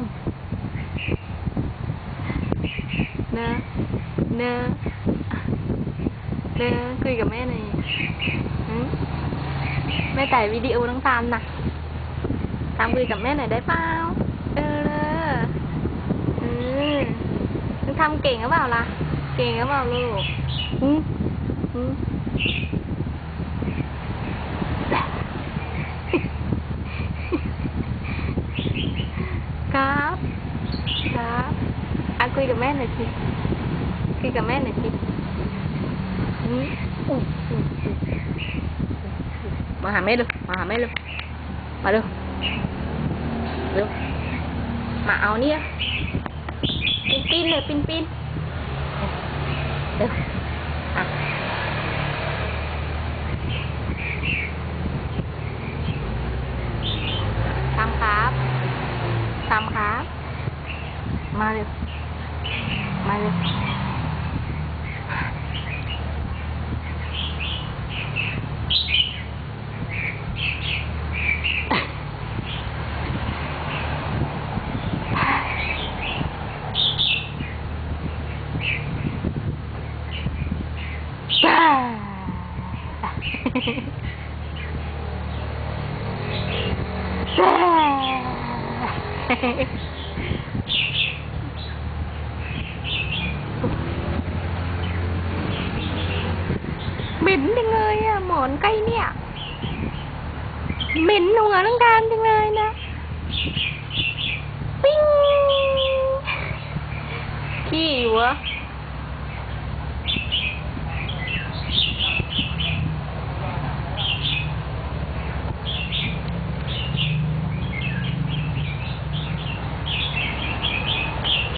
ามเนอะเนอะเนอะคุยกับแม่หน่อยแม่ถ่ายวิดีโอน้องตามนะตามคุยกับแม่หน่อยได้เปล่าเออเออน้องทำเก่งหรือเปล่าล่ะ เก่งหรือเปล่าลูกหืมหืม ครับ ครับอะ คุยกับแม่หน่อยสิ คุยกับแม่หน่อยสิมาหาแม่เร็วมาหาแม่เร็วมาเร็วเร็วมาเอาเนี่ยปีนปีนเลยปีนปีนเร็วอะทำครับทำครับ มาเร็ว มาเร็ว จ้าจ้า เหม็นจังเลยอะหมอนใกล้เนี่ยเหม็นหัวน้องการจังเลยนะปิ้งขี้วะ